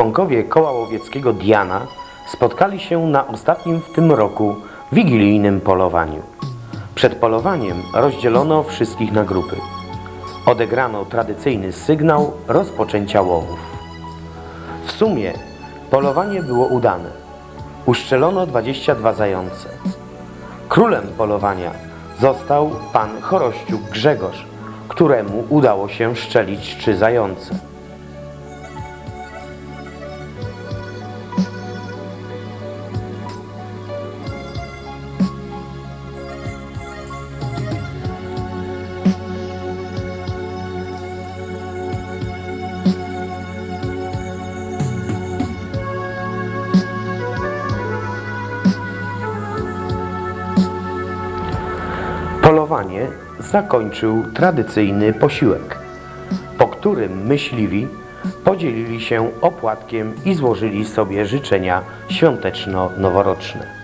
Członkowie koła łowieckiego Diana spotkali się na ostatnim w tym roku wigilijnym polowaniu. Przed polowaniem rozdzielono wszystkich na grupy. Odegrano tradycyjny sygnał rozpoczęcia łowów. W sumie polowanie było udane. Uszczelono 22 zające. Królem polowania został pan Chorościuk Grzegorz, któremu udało się szczelić trzy zające. Polowanie zakończył tradycyjny posiłek, po którym myśliwi podzielili się opłatkiem i złożyli sobie życzenia świąteczno-noworoczne.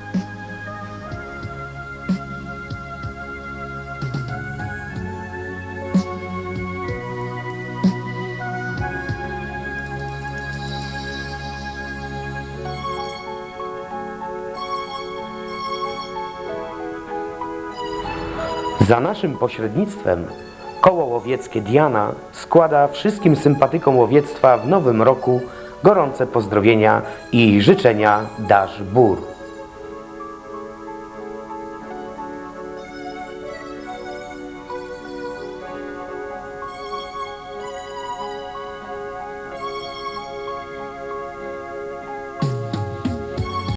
Za naszym pośrednictwem koło łowieckie Diana składa wszystkim sympatykom łowiectwa w nowym roku gorące pozdrowienia i życzenia Dasz Bór.